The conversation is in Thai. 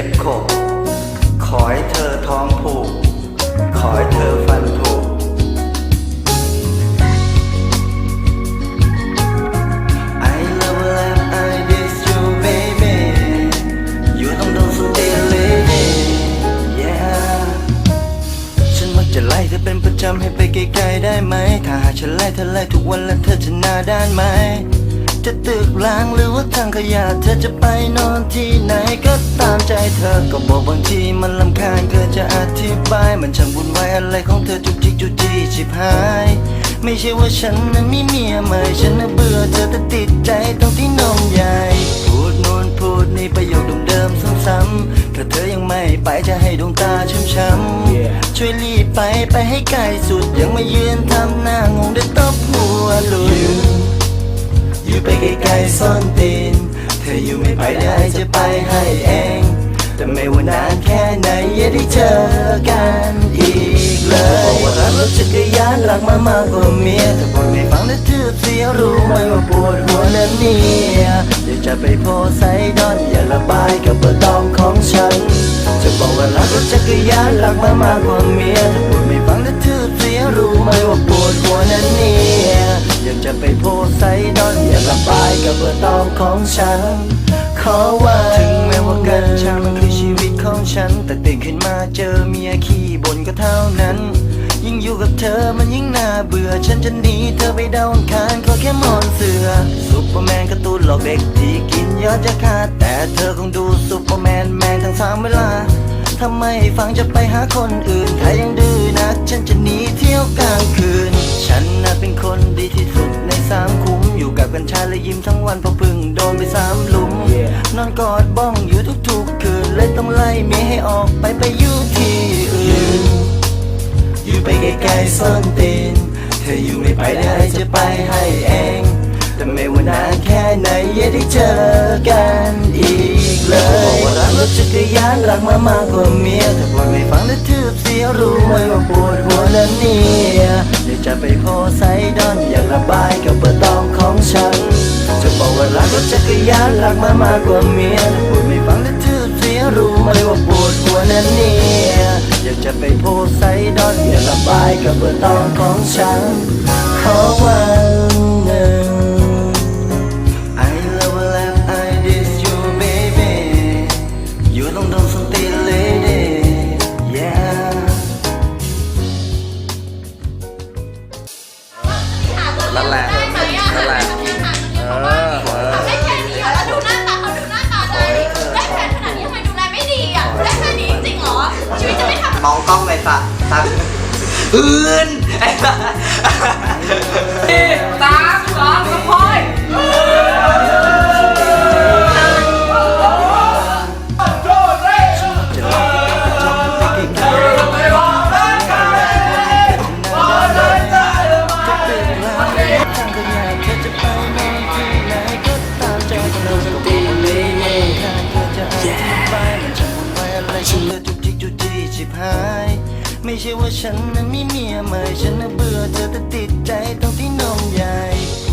อเป็นเล็บขบ ขอให้เธอท้องผูก ขอให้เธอฟันผุ I love and I miss you baby อยู่ต้องโดนสตีเลย yeah ฉันมักจะไล่เธอเป็นประจำให้ไปไกลๆได้ไหม ถ้าหากฉันไล่เธอไล่ทุกวันแล้วเธอจะหน้าด้านไหม จะตึกล้างหรือว่าทางขยะเธอจะไปนอนที่ไหนก็ตาม ใจเธอ ก็บอกบางทีมันลำคาญเกินจะอธิบาย มันช่างบุญไว้อะไรของเธอจุกจิกจุกจิกชิบหาย ไม่ใช่ว่าฉันนั้นมีเมียใหม่ ฉันน่ะเบื่อเธอแต่ติดใจตรงที่นมใหญ่ พูดโน่นพูดนี่ประโยคเดิมๆซ้ำๆถ้าเธอยังไม่ไปจะให้ดวงตาช้ำๆช่วยรีบไปไปให้ไกลสุด ยังมายืนทำหน้างงเดี๋ยวตบหัวหลุยอยู่ไปไกลๆซ่อนตีน เธออยู่ไม่ไปเดี๋ยวไอจะไปให้เอง อย่าได้เจอกันอีกเลยบอกว่ารักรถจักรยานรักมามากกว่าเมียแต่พูดไม่ฟังและทืบเสียรู้ไหมว่าปวดหัวนั้นเนี่ยเดี๋ยวจะไปโพไซดอนอย่าระบายกับเบอร์ตองของฉัน จะบอกว่ารักรถจักรยานรักมามากกว่าเมียแต่พูดไม่ฟังและทืบเสียรู้ไหมว่าปวดหัวนั้นเนี่ยอยาจะไปโพไซดอนอย่าระบายกับเบอร์ตองของฉันขอว่ แต่ตื่นขึ้นมาเจอเมียขี้บ่นก็เท่านั้น ยิ่งอยู่กับเธอมันยิ่งน่าเบื่อ ฉันจะหนีเธอไปดาวังคารขอแค่มอนเสือซุปเปอร์แมนกร์ตูนหลอกเด็กที่กินยอดจะขาดแต่เธอคงดูซุปเปอร์แมนแมนทั้งสามเวลาทำไมฟังจะไปหาคนอื่นถ้ายังดื้อนัก ฉันจะหนีเที่ยวกลางคืน ฉันน่ะเป็นคนดีที่สุดในสามคุ้ม อยู่กับกัญชาและยิ้มทั้งวันพราะเพึ่งโดนไปสามหลุม นอนกอดบ้องอยู่ทุกๆคืน เลยต้องไล่เมียให้ออกไปไปอยู่ที่อื่น อยู่ไปไกลๆซ่อนตีน เธออยู่ไม่ไปเดี๋ยวไอจะไปให้เอง แต่ไม่ว่านานแค่ไหนอย่าได้เจอกันอีกเลยบอกว่ารักรถจักรยานรักมามากกว่าเมียถ้าพูดไม่ฟังและทืบเสียรู้ไหมว่าปวดหัวนั้นเนี่ยเดี๋ยวจะไปโพไซดอนอยากระบายกับเบอร์ตองของฉัน จะบอกว่ารักรถจักรยานรักมามากกว่าเมียถ้าพูดไม่ รู้ไหมว่าปวดหัวนั้นเนี่ยอยากจะไปโพไซดอนอยากระบายกับเบอร์ตองของฉันขอวัน องกล้องเอื่นไอ้สัสสาสองสะพอย่ว่าฉันนั้นมีเมียใหม่ฉันน่ะเบื่อเธอแต่ติดใจตรงที่นมใหญ่